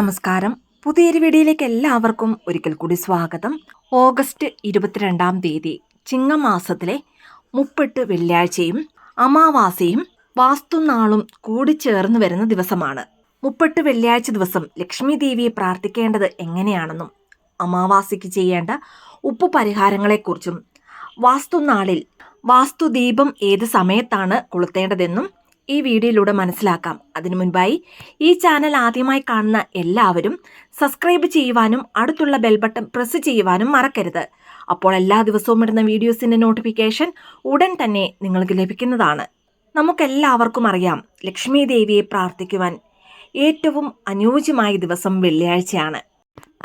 നമസ്കാരം. പുതിയൊരു വീഡിയോയിലേക്ക് എല്ലാവർക്കും ഒരിക്കൽ കൂടി സ്വാഗതം. ഓഗസ്റ്റ് ഇരുപത്തിരണ്ടാം തീയതി ചിങ്ങമാസത്തിലെ മുപ്പെട്ട് വെള്ളിയാഴ്ചയും അമാവാസയും വാസ്തുനാളും കൂടിച്ചേർന്ന് വരുന്ന ദിവസമാണ്. മുപ്പെട്ട് വെള്ളിയാഴ്ച ദിവസം ലക്ഷ്മി ദേവിയെ പ്രാർത്ഥിക്കേണ്ടത് എങ്ങനെയാണെന്നും അമാവാസിക്ക് ചെയ്യേണ്ട ഉപ്പു പരിഹാരങ്ങളെക്കുറിച്ചും വാസ്തുനാളിൽ വാസ്തുദീപം ഏത് സമയത്താണ് കൊളുത്തേണ്ടതെന്നും ഈ വീഡിയോയിലൂടെ മനസ്സിലാക്കാം. അതിനു മുൻപായി ഈ ചാനൽ ആദ്യമായി കാണുന്ന എല്ലാവരും സബ്സ്ക്രൈബ് ചെയ്യുവാനും അടുത്തുള്ള ബെൽ ബട്ടൺ പ്രസ് ചെയ്യുവാനും മറക്കരുത്. അപ്പോൾ എല്ലാ ദിവസവും ഇടുന്ന വീഡിയോസിന്റെ നോട്ടിഫിക്കേഷൻ ഉടൻ തന്നെ നിങ്ങൾക്ക് ലഭിക്കുന്നതാണ്. നമുക്കെല്ലാവർക്കും അറിയാം ലക്ഷ്മി ദേവിയെ പ്രാർത്ഥിക്കുവാൻ ഏറ്റവും അനുയോജ്യമായ ദിവസം വെള്ളിയാഴ്ചയാണ്.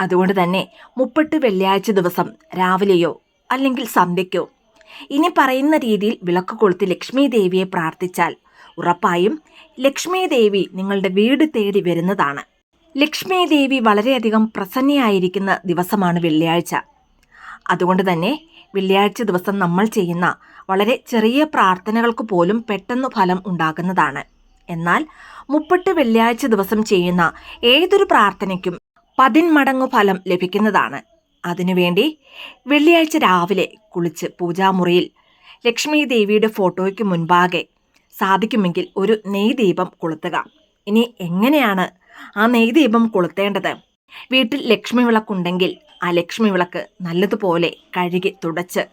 അതുകൊണ്ട് തന്നെ മുപ്പട്ട് വെള്ളിയാഴ്ച ദിവസം രാവിലെയോ അല്ലെങ്കിൽ സന്ധ്യയ്ക്കോ. ഇനി പറയുന്ന രീതിയിൽ വിളക്ക് കൊളുത്തി ലക്ഷ്മി ദേവിയെ പ്രാർത്ഥിച്ചാൽ ഉറപ്പായും ലക്ഷ്മി ദേവി നിങ്ങളുടെ വീട് തേടി വരുന്നതാണ്. ലക്ഷ്മി ദേവി വളരെയധികം പ്രസന്നയായിരിക്കുന്ന ദിവസമാണ് വെള്ളിയാഴ്ച. അതുകൊണ്ട് തന്നെ വെള്ളിയാഴ്ച ദിവസം നമ്മൾ ചെയ്യുന്ന വളരെ ചെറിയ പ്രാർത്ഥനകൾക്ക് പോലും പെട്ടെന്ന് ഫലം ഉണ്ടാകുന്നതാണ്. എന്നാൽ മുപ്പട്ട് വെള്ളിയാഴ്ച ദിവസം ചെയ്യുന്ന ഏതൊരു പ്രാർത്ഥനയ്ക്കും പതിന്മടങ്ങ് ഫലം ലഭിക്കുന്നതാണ്. അതിനുവേണ്ടി വെള്ളിയാഴ്ച രാവിലെ കുളിച്ച് പൂജാമുറിയിൽ ലക്ഷ്മി ദേവിയുടെ ഫോട്ടോയ്ക്ക് മുൻപാകെ സാധിക്കുമെങ്കിൽ ഒരു നെയ്ദീപം കൊളുത്തുക. ഇനി എങ്ങനെയാണ് ആ നെയ്ദീപം കൊളുത്തേണ്ടത്? വീട്ടിൽ ലക്ഷ്മി വിളക്കുണ്ടെങ്കിൽ ആ ലക്ഷ്മി വിളക്ക് നല്ലതുപോലെ കഴുകി തുടച്ച്.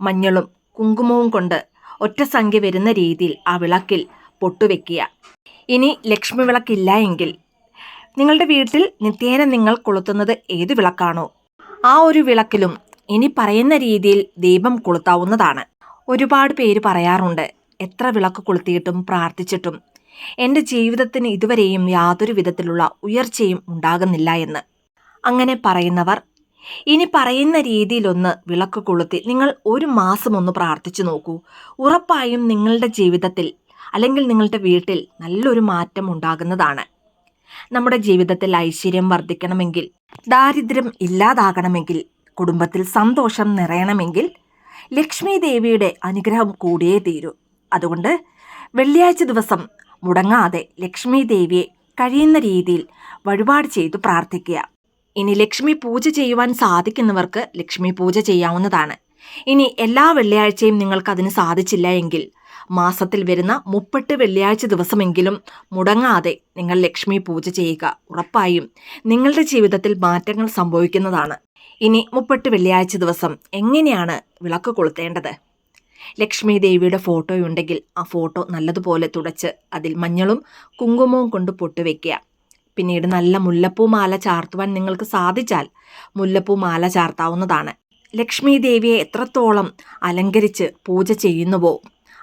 മഞ്ഞളും കുങ്കുമവും കൊണ്ട് ഒറ്റ സംഖ്യ വരുന്ന രീതിയിൽ ആ വിളക്കിൽ പൊട്ടുവെക്കുക ഇനി ലക്ഷ്മി വിളക്കില്ല എങ്കിൽ നിങ്ങളുടെ വീട്ടിൽ നിത്യേന നിങ്ങൾ കൊളുത്തുന്നത് ഏത് വിളക്കാണോ? ആ ഒരു വിളക്കിലും ഇനി പറയുന്ന രീതിയിൽ ദീപം കൊളുത്താവുന്നതാണ്. ഒരുപാട് പേര് പറയാറുണ്ട് എത്ര വിളക്ക് കൊളുത്തിയിട്ടും പ്രാർത്ഥിച്ചിട്ടും എന്റെ ജീവിതത്തിന് ഇതുവരെയും യാതൊരു വിധത്തിലുള്ള ഉയർച്ചയും ഉണ്ടാകുന്നില്ല എന്ന്. അങ്ങനെ പറയുന്നവർ ഇനി പറയുന്ന രീതിയിലൊന്ന് വിളക്ക് കൊളുത്തി നിങ്ങൾ ഒരു മാസം ഒന്ന് പ്രാർത്ഥിച്ചു നോക്കൂ. ഉറപ്പായും നിങ്ങളുടെ ജീവിതത്തിൽ അല്ലെങ്കിൽ നിങ്ങളുടെ വീട്ടിൽ നല്ലൊരു മാറ്റം ഉണ്ടാകുന്നതാണ്. നമ്മുടെ ജീവിതത്തിൽ ഐശ്വര്യം വർദ്ധിക്കണമെങ്കിൽ ദാരിദ്ര്യം ഇല്ലാതാകണമെങ്കിൽ കുടുംബത്തിൽ സന്തോഷം നിറയണമെങ്കിൽ ലക്ഷ്മി ദേവിയുടെ അനുഗ്രഹം കൂടിയേ തീരൂ. അതുകൊണ്ട് വെള്ളിയാഴ്ച ദിവസം മുടങ്ങാതെ ലക്ഷ്മി ദേവിയെ കഴിയുന്ന രീതിയിൽ വഴിപാട് ചെയ്തു പ്രാർത്ഥിക്കുക. ഇനി ലക്ഷ്മി പൂജ ചെയ്യുവാൻ സാധിക്കുന്നവർക്ക് ലക്ഷ്മി പൂജ ചെയ്യാവുന്നതാണ്. ഇനി എല്ലാ വെള്ളിയാഴ്ചയും നിങ്ങൾക്ക് അതിന് സാധിച്ചില്ല എങ്കിൽ മാസത്തിൽ വരുന്ന മുപ്പെട്ട് വെള്ളിയാഴ്ച ദിവസമെങ്കിലും മുടങ്ങാതെ നിങ്ങൾ ലക്ഷ്മി പൂജ ചെയ്യുക. ഉറപ്പായും നിങ്ങളുടെ ജീവിതത്തിൽ മാറ്റങ്ങൾ സംഭവിക്കുന്നതാണ്. ഇനി മുപ്പെട്ട് വെള്ളിയാഴ്ച ദിവസം എങ്ങനെയാണ് വിളക്ക് കൊളുത്തേണ്ടത്? ലക്ഷ്മി ദേവിയുടെ ഫോട്ടോയുണ്ടെങ്കിൽ ആ ഫോട്ടോ നല്ലതുപോലെ തുടച്ച് അതിൽ മഞ്ഞളും കുങ്കുമവും കൊണ്ട് പൊട്ടുവെക്കുക പിന്നീട് നല്ല മുല്ലപ്പൂ മാല ചാർത്തുവാൻ നിങ്ങൾക്ക് സാധിച്ചാൽ മുല്ലപ്പൂ മാല ചാർത്താവുന്നതാണ്. ലക്ഷ്മി ദേവിയെ എത്രത്തോളം അലങ്കരിച്ച് പൂജ ചെയ്യുന്നുവോ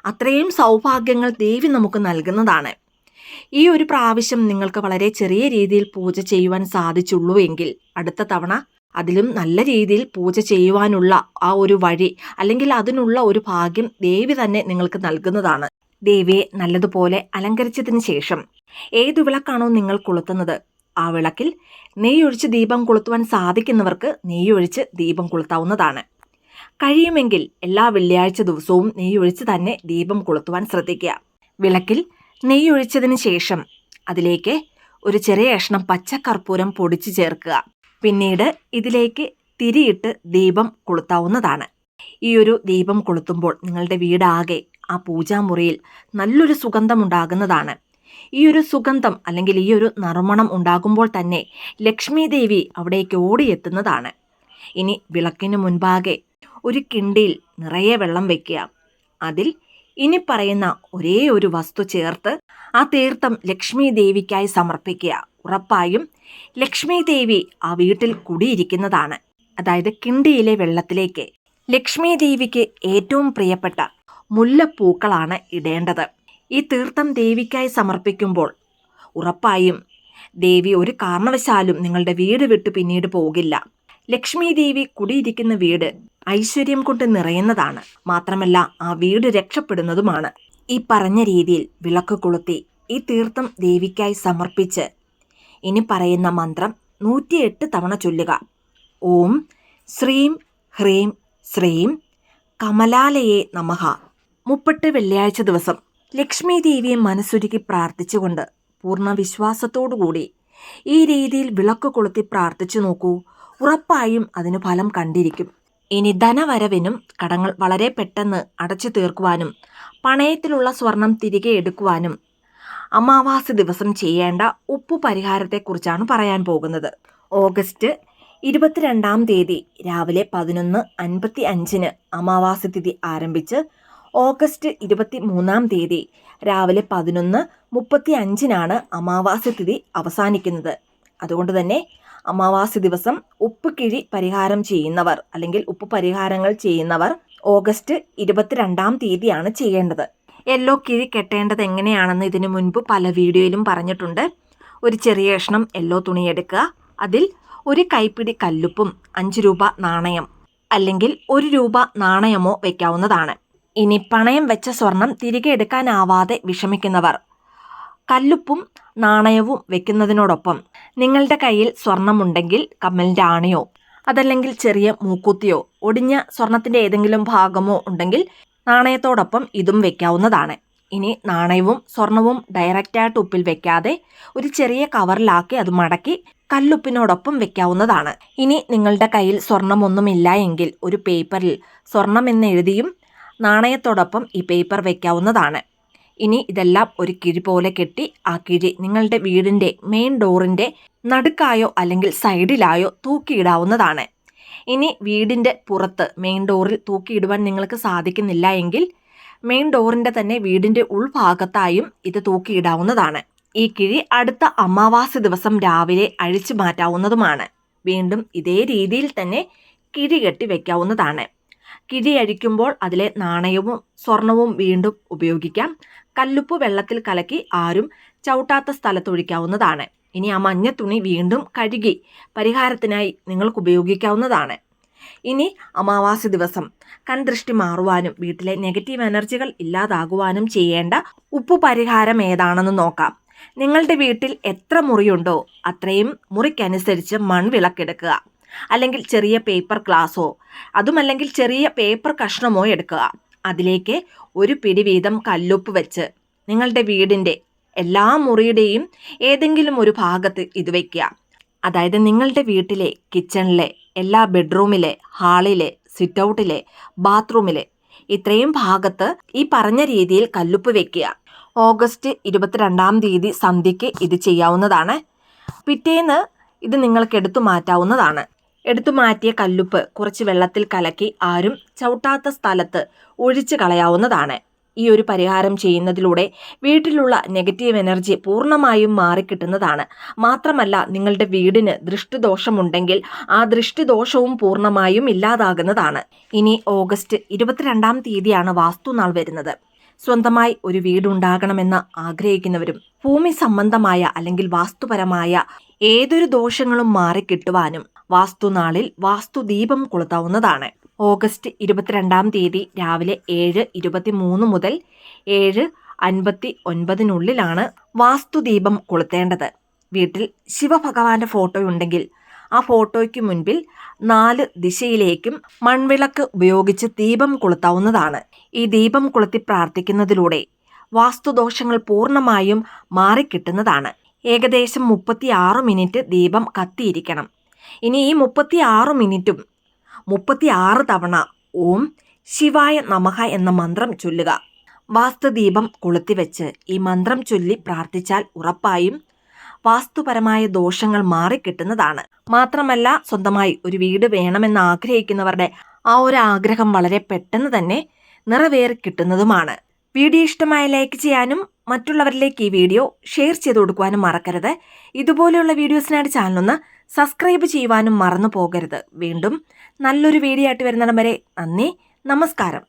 അത്രയും സൗഭാഗ്യങ്ങൾ ദേവി നമുക്ക് നൽകുന്നതാണ്. ഈ ഒരു പ്രാവശ്യം നിങ്ങൾക്ക് വളരെ ചെറിയ രീതിയിൽ പൂജ ചെയ്യുവാൻ സാധിച്ചുള്ളൂ എങ്കിൽ അടുത്ത തവണ അതിലും നല്ല രീതിയിൽ പൂജ ചെയ്യുവാനുള്ള ആ ഒരു വഴി അല്ലെങ്കിൽ അതിനുള്ള ഒരു ഭാഗ്യം ദേവി തന്നെ നിങ്ങൾക്ക് നൽകുന്നതാണ്. ദേവിയെ നല്ലതുപോലെ അലങ്കരിച്ചതിന് ശേഷം ഏതു വിളക്കാണോ നിങ്ങൾ കൊളുത്തുന്നത്? ആ വിളക്കിൽ നെയ്യൊഴിച്ച് ദീപം കൊളുത്തുവാൻ സാധിക്കുന്നവർക്ക് നെയ്യൊഴിച്ച് ദീപം കൊളുത്താവുന്നതാണ്. കഴിയുമെങ്കിൽ എല്ലാ വെള്ളിയാഴ്ച ദിവസവും നെയ്യൊഴിച്ച് തന്നെ ദീപം കൊളുത്തുവാൻ ശ്രദ്ധിക്കുക. വിളക്കിൽ നെയ്യൊഴിച്ചതിന് ശേഷം അതിലേക്ക് ഒരു ചെറിയ കഷ്ണം പച്ചക്കർപ്പൂരം പൊടിച്ചു ചേർക്കുക. പിന്നീട് ഇതിലേക്ക് തിരിയിട്ട് ദീപം കൊളുത്താവുന്നതാണ്. ഈ ഒരു ദീപം കൊളുത്തുമ്പോൾ നിങ്ങളുടെ വീടാകെ ആ പൂജാമുറിയിൽ നല്ലൊരു സുഗന്ധം ഉണ്ടാകുന്നതാണ്. ഈ ഒരു സുഗന്ധം അല്ലെങ്കിൽ ഈ ഒരു നറുമണം ഉണ്ടാകുമ്പോൾ തന്നെ ലക്ഷ്മി ദേവി അവിടേക്ക് ഓടിയെത്തുന്നതാണ്. ഇനി വിളക്കിന് മുൻപാകെ ഒരു കിണ്ടിയിൽ നിറയെ വെള്ളം വെക്കുക. അതിൽ ഇനി പറയുന്ന ഒരേ ഒരു വസ്തു ചേർത്ത് ആ തീർത്ഥം ലക്ഷ്മി ദേവിക്കായി സമർപ്പിക്കുക. ഉറപ്പായും ലക്ഷ്മി ദേവി ആ വീട്ടിൽ കുടിയിരിക്കുന്നതാണ്. അതായത് കിണ്ടിയിലെ വെള്ളത്തിലേക്ക് ലക്ഷ്മി ദേവിക്ക് ഏറ്റവും പ്രിയപ്പെട്ട മുല്ലപ്പൂക്കളാണ് ഇടേണ്ടത്. ഈ തീർത്ഥം ദേവിക്കായി സമർപ്പിക്കുമ്പോൾ ഉറപ്പായും ദേവി ഒരു കാരണവശാലും നിങ്ങളുടെ വീട് വിട്ടു പിന്നീട് പോകില്ല. ലക്ഷ്മി ദേവി കുടിയിരിക്കുന്ന വീട് ഐശ്വര്യം കൊണ്ട് നിറയുന്നതാണ്. മാത്രമല്ല ആ വീട് രക്ഷപ്പെടുന്നതുമാണ്. ഈ പറഞ്ഞ രീതിയിൽ വിളക്ക് കൊളുത്തി ഈ തീർത്ഥം ദേവിക്കായി സമർപ്പിച്ച് ഇനി പറയുന്ന മന്ത്രം നൂറ്റിയെട്ട് തവണ ചൊല്ലുക. ഓം ശ്രീം ഹ്രീം ശ്രീം കമലാലയെ നമഹ മുപ്പെട്ട് വെള്ളിയാഴ്ച ദിവസം ലക്ഷ്മി ദേവിയെ മനസ്സൊരുക്കി പ്രാർത്ഥിച്ചുകൊണ്ട് പൂർണ വിശ്വാസത്തോടുകൂടി ഈ രീതിയിൽ വിളക്ക് കൊളുത്തി പ്രാർത്ഥിച്ചു നോക്കൂ. ഉറപ്പായും അതിന് ഫലം കണ്ടിരിക്കും. ഇനി ധനവരവിനും കടങ്ങൾ വളരെ പെട്ടെന്ന് അടച്ചു തീർക്കുവാനും പണയത്തിലുള്ള സ്വർണം തിരികെ എടുക്കുവാനും അമാവാസി ദിവസം ചെയ്യേണ്ട ഉപ്പു പരിഹാരത്തെക്കുറിച്ചാണ് പറയാൻ പോകുന്നത്. ഓഗസ്റ്റ് ഇരുപത്തിരണ്ടാം തീയതി രാവിലെ പതിനൊന്ന് അൻപത്തി അഞ്ചിന് അമാവാസി തിഥി ആരംഭിച്ച് ഓഗസ്റ്റ് ഇരുപത്തി മൂന്നാം തീയതി രാവിലെ പതിനൊന്ന് മുപ്പത്തി അഞ്ചിനാണ് അമാവാസി തിഥി അവസാനിക്കുന്നത്. അതുകൊണ്ട് തന്നെ അമാവാസി ദിവസം ഉപ്പ് കിഴി പരിഹാരം ചെയ്യുന്നവർ അല്ലെങ്കിൽ ഉപ്പ് പരിഹാരങ്ങൾ ചെയ്യുന്നവർ ഓഗസ്റ്റ് ഇരുപത്തിരണ്ടാം തീയതിയാണ് ചെയ്യേണ്ടത്. യെല്ലോ കിഴി കെട്ടേണ്ടത് എങ്ങനെയാണെന്ന് ഇതിനു മുൻപ് പല വീഡിയോയിലും പറഞ്ഞിട്ടുണ്ട്. ഒരു ചെറിയ കഷ്ണം യെല്ലോ തുണി എടുക്കുക. അതിൽ ഒരു കൈപ്പിടി കല്ലുപ്പും അഞ്ച് രൂപ നാണയം അല്ലെങ്കിൽ ഒരു രൂപ നാണയമോ വെക്കാവുന്നതാണ്. ഇനി പണയം വെച്ച സ്വർണം തിരികെ എടുക്കാനാവാതെ വിഷമിക്കുന്നവർ കല്ലുപ്പും നാണയവും വെക്കുന്നതിനോടൊപ്പം നിങ്ങളുടെ കയ്യിൽ സ്വർണമുണ്ടെങ്കിൽ കമ്മലിന്റെ ആണയോ അതല്ലെങ്കിൽ ചെറിയ മൂക്കുത്തിയോ ഒടിഞ്ഞ സ്വർണത്തിന്റെ ഏതെങ്കിലും ഭാഗമോ ഉണ്ടെങ്കിൽ നാണയത്തോടൊപ്പം ഇതും വെക്കാവുന്നതാണ്. ഇനി നാണയവും സ്വർണവും ഡയറക്റ്റായിട്ട് ഉപ്പിൽ വെക്കാതെ ഒരു ചെറിയ കവറിലാക്കി അത് മടക്കി കല്ലുപ്പിനോടൊപ്പം വെക്കാവുന്നതാണ്. ഇനി നിങ്ങളുടെ കയ്യിൽ സ്വർണമൊന്നുമില്ല എങ്കിൽ ഒരു പേപ്പറിൽ സ്വർണം എന്ന് എഴുതിയും നാണയത്തോടൊപ്പം ഈ പേപ്പർ വെക്കാവുന്നതാണ്. ഇനി ഇതെല്ലാം ഒരു കിഴി പോലെ കെട്ടി ആ കിഴി നിങ്ങളുടെ വീടിന്റെ മെയിൻ ഡോറിന്റെ നടുക്കായോ അല്ലെങ്കിൽ സൈഡിലായോ തൂക്കിയിടാവുന്നതാണ്. ഇനി വീടിന്റെ പുറത്ത് മെയിൻ ഡോറിൽ തൂക്കിയിടുവാൻ നിങ്ങൾക്ക് സാധിക്കുന്നില്ല എങ്കിൽ മെയിൻ ഡോറിന്റെ തന്നെ വീടിന്റെ ഉൾഭാഗത്തായും ഇത് തൂക്കിയിടാവുന്നതാണ്. ഈ കിഴി അടുത്ത അമാവാസി ദിവസം രാവിലെ അഴിച്ചു മാറ്റാവുന്നതുമാണ്. വീണ്ടും ഇതേ രീതിയിൽ തന്നെ കിഴി കെട്ടി വയ്ക്കാവുന്നതാണ് കിഴി അഴിക്കുമ്പോൾ അതിലെ നാണയവും സ്വർണവും വീണ്ടും ഉപയോഗിക്കാം. കല്ലുപ്പ് വെള്ളത്തിൽ കലക്കി ആരും ചവിട്ടാത്ത സ്ഥലത്തൊഴിക്കാവുന്നതാണ് ഇനി ആ മഞ്ഞ തുണി വീണ്ടും കഴുകി പരിഹാരത്തിനായി നിങ്ങൾക്ക് ഉപയോഗിക്കാവുന്നതാണ്. ഇനി അമാവാസി ദിവസം. കൺദൃഷ്ടി മാറുവാനും വീട്ടിലെ നെഗറ്റീവ് എനർജികൾ ഇല്ലാതാകുവാനും ചെയ്യേണ്ട ഉപ്പ് പരിഹാരം ഏതാണെന്ന് നോക്കാം. നിങ്ങളുടെ വീട്ടിൽ എത്ര മുറിയുണ്ടോ അത്രയും മുറിക്കനുസരിച്ച് മൺവിളക്കെടുക്കുക. അല്ലെങ്കിൽ ചെറിയ പേപ്പർ ഗ്ലാസോ അതുമല്ലെങ്കിൽ ചെറിയ പേപ്പർ കഷ്ണമോ എടുക്കുക. അതിലേക്ക് ഒരു പിടി വീതം കല്ലുപ്പ് വെച്ച് നിങ്ങളുടെ വീടിന്റെ എല്ലാ മുറിയുടെയും ഏതെങ്കിലും ഒരു ഭാഗത്ത് ഇത് വയ്ക്കുക അതായത് നിങ്ങളുടെ വീട്ടിലെ കിച്ചണിലെ എല്ലാ ബെഡ്റൂമിലെ ഹാളിലെ സിറ്റ് ഔട്ടിലെ ബാത്റൂമിലെ ഇത്രയും ഭാഗത്ത് ഈ പറഞ്ഞ രീതിയിൽ കല്ലുപ്പ് വെക്കുക. ഓഗസ്റ്റ് ഇരുപത്തിരണ്ടാം തീയതി സന്ധ്യയ്ക്ക് ഇത് ചെയ്യാവുന്നതാണ്. പിറ്റേന്ന് ഇത് നിങ്ങൾക്ക് എടുത്തു മാറ്റാവുന്നതാണ്. എടുത്തു മാറ്റിയ കല്ലുപ്പ് കുറച്ച് വെള്ളത്തിൽ കലക്കി ആരും ചവിട്ടാത്ത സ്ഥലത്ത് ഒഴിച്ചു കളയാവുന്നതാണ്. ഈ ഒരു പരിഹാരം ചെയ്യുന്നതിലൂടെ വീട്ടിലുള്ള നെഗറ്റീവ് എനർജി പൂർണമായും മാറിക്കിട്ടുന്നതാണ്. മാത്രമല്ല നിങ്ങളുടെ വീടിന് ദൃഷ്ടിദോഷമുണ്ടെങ്കിൽ ആ ദൃഷ്ടിദോഷവും പൂർണമായും ഇല്ലാതാകുന്നതാണ്. ഇനി ഓഗസ്റ്റ് ഇരുപത്തിരണ്ടാം തീയതിയാണ് വാസ്തുനാൾ വരുന്നത്. സ്വന്തമായി ഒരു വീടുണ്ടാകണമെന്ന് ആഗ്രഹിക്കുന്നവരും ഭൂമി സംബന്ധമായ അല്ലെങ്കിൽ വാസ്തുപരമായ ഏതൊരു ദോഷങ്ങളും മാറിക്കിട്ടുവാനും വാസ്തുനാളിൽ വാസ്തുദീപം കൊളുത്താവുന്നതാണ്. ഓഗസ്റ്റ് ഇരുപത്തിരണ്ടാം തീയതി രാവിലെ ഏഴ് ഇരുപത്തി മൂന്ന് മുതൽ ഏഴ് അൻപത്തി ഒൻപതിനുള്ളിലാണ് വാസ്തുദീപം കൊളുത്തേണ്ടത്. വീട്ടിൽ ശിവഭഗവാന്റെ ഫോട്ടോ ഉണ്ടെങ്കിൽ ആ ഫോട്ടോയ്ക്ക് മുൻപിൽ നാല് ദിശയിലേക്കും മൺവിളക്ക് ഉപയോഗിച്ച് ദീപം കൊളുത്താവുന്നതാണ്. ഈ ദീപം കൊളുത്തി പ്രാർത്ഥിക്കുന്നതിലൂടെ വാസ്തുദോഷങ്ങൾ പൂർണമായും മാറിക്കിട്ടുന്നതാണ്. ഏകദേശം മുപ്പത്തിയാറ് മിനിറ്റ് ദീപം കത്തിയിരിക്കണം. ഇനി ഈ മുപ്പത്തിയാറ് മിനിറ്റും മുപ്പത്തിയാറ് തവണ ഓം ശിവായ നമഹ എന്ന മന്ത്രം ചൊല്ലുക. വാസ്തുദീപം കൊളുത്തിവെച്ച് ഈ മന്ത്രം ചൊല്ലി പ്രാർത്ഥിച്ചാൽ ഉറപ്പായും വാസ്തുപരമായ ദോഷങ്ങൾ മാറിക്കിട്ടുന്നതാണ്. മാത്രമല്ല സ്വന്തമായി ഒരു വീട് വേണമെന്ന് ആഗ്രഹിക്കുന്നവരുടെ ആ ഒരു ആഗ്രഹം വളരെ പെട്ടെന്ന് തന്നെ നിറവേറി കിട്ടുന്നതുമാണ് വീഡിയോ ഇഷ്ടമായ ലൈക്ക് ചെയ്യാനും മറ്റുള്ളവരിലേക്ക് ഈ വീഡിയോ ഷെയർ ചെയ്ത് കൊടുക്കുവാനും മറക്കരുത്. ഇതുപോലെയുള്ള വീഡിയോസിനായിട്ട് ചാനലൊന്ന് സബ്സ്ക്രൈബ് ചെയ്യുവാനും മറന്നു പോകരുത്. വീണ്ടും നല്ലൊരു വീഡിയോ ആയിട്ട് വരുന്നിടം വരെ നന്ദി നമസ്കാരം.